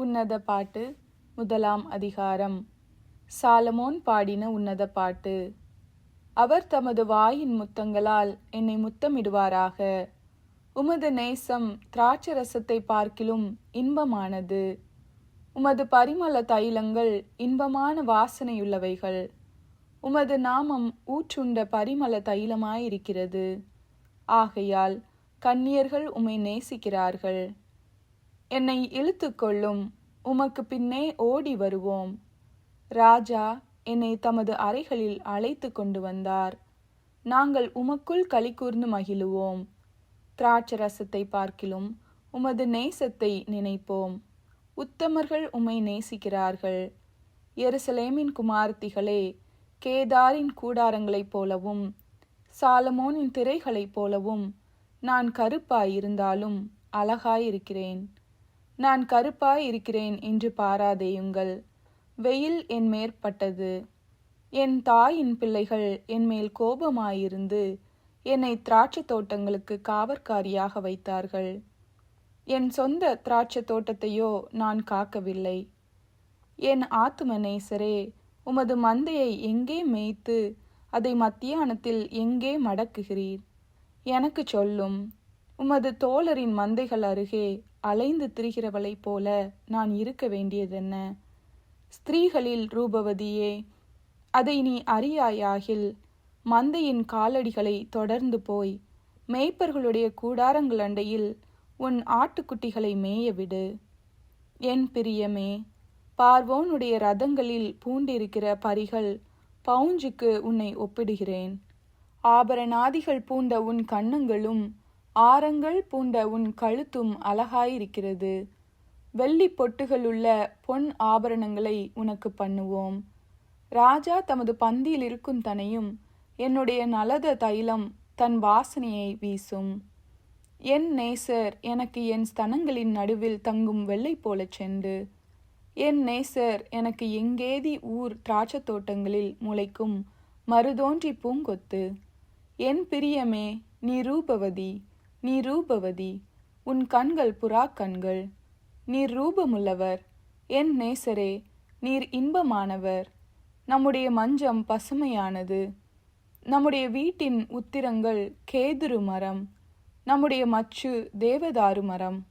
உன்னத பாட்டு முதலாம் அதிகாரம். சாலமோன் பாடின உன்னத பாட்டு. அவர் தமது வாயின் முத்தங்களால் என்னை முத்தமிடுவாராக. உமது நேசம் திராட்சரசத்தை பார்க்கிலும் இன்பமானது. உமது பரிமள தைலங்கள் இன்பமான வாசனையுள்ளவைகள். உமது நாமம் ஊற்றுண்ட பரிமள தைலமாயிருக்கிறது. ஆகையால் கன்னியர்கள் உம்மை நேசிக்கிறார்கள். என்னை இழுத்துக்கொள்ளும் உமக்கு பின்னே ஓடி வருவோம். ராஜா என்னை தமது அறைகளில் அழைத்து கொண்டு வந்தார். நாங்கள் உமக்குள் களி கூர்ந்து மகிழுவோம். திராட்சரசத்தை பார்க்கிலும் உமது நேசத்தை நினைப்போம். உத்தமர்கள் உம்மை நேசிக்கிறார்கள். எருசலேமின் குமார்த்திகளே கேதாரின் கூடாரங்களைப் போலவும் சாலமோனின் திரைகளைப் போலவும் நான் கருப்பாயிருந்தாலும் அழகாயிருக்கிறேன். நான் கருப்பாய் இருக்கிறேன் என்று பாராதேயுங்கள். வெயில் என் மேற்பட்டது என் தாயின் பிள்ளைகள் என் மேல் கோபமாயிருந்து என்னை திராட்சை தோட்டங்களுக்கு காவற்காரியாக வைத்தார்கள். என் சொந்த திராட்சை தோட்டத்தையோ நான் காக்கவில்லை. என் ஆத்தும நேசரே உமது மந்தையை எங்கே மேய்த்து அதை மத்தியானத்தில் எங்கே மடக்குகிறீர்? எனக்கு சொல்லும் உமது தோழரின் மந்தைகள் அருகே அலைந்து திரிகிறவளைப் போல நான் இருக்க வேண்டியதென்ன? ஸ்திரீகளில் ரூபவதியே அதை நீ அறியாயாகில் மந்தையின் காலடிகளை தொடர்ந்து போய் மேய்ப்பர்களுடைய கூடாரங்கள் அண்டையில் உன் ஆட்டுக்குட்டிகளை மேயவிடு. என் பிரியமே பார்வோனுடைய ரதங்களில் பூண்டிருக்கிற பரிகள் பவுஞ்சுக்கு உன்னை ஒப்பிடுகிறேன். ஆபரணாதிகள் பூண்ட உன் கண்ணங்களும் ஆரங்கள் பூண்ட உன் கழுத்தும் அழகாயிருக்கிறது. வெள்ளி பொட்டுகளுள்ள பொன் ஆபரணங்களை உனக்கு பண்ணுவோம். ராஜா தமது பந்தியில் இருக்கும் தனையும் என்னுடைய நலத தைலம் தன் வாசனையை வீசும். என் நேசர் எனக்கு என் ஸ்தனங்களின் நடுவில் தங்கும் வெள்ளை போலச் சென்று. என் நேசர் எனக்கு எங்கேதி ஊர் திராட்சத் தோட்டங்களில் முளைக்கும் மருதோன்றி பூங்கொத்து. என் பிரியமே நீ ரூபவதி. நீ ரூபவதி உன் கண்கள் புறா கண்கள் நீர் ரூபமுள்ளவர் என் நேசரே நீர் இன்பமானவர். நம்முடைய மஞ்சம் பசுமையானது. நம்முடைய வீட்டின் உத்திரங்கள் கேதுரு மரம். நம்முடைய மச்சு தேவதாரு மரம்.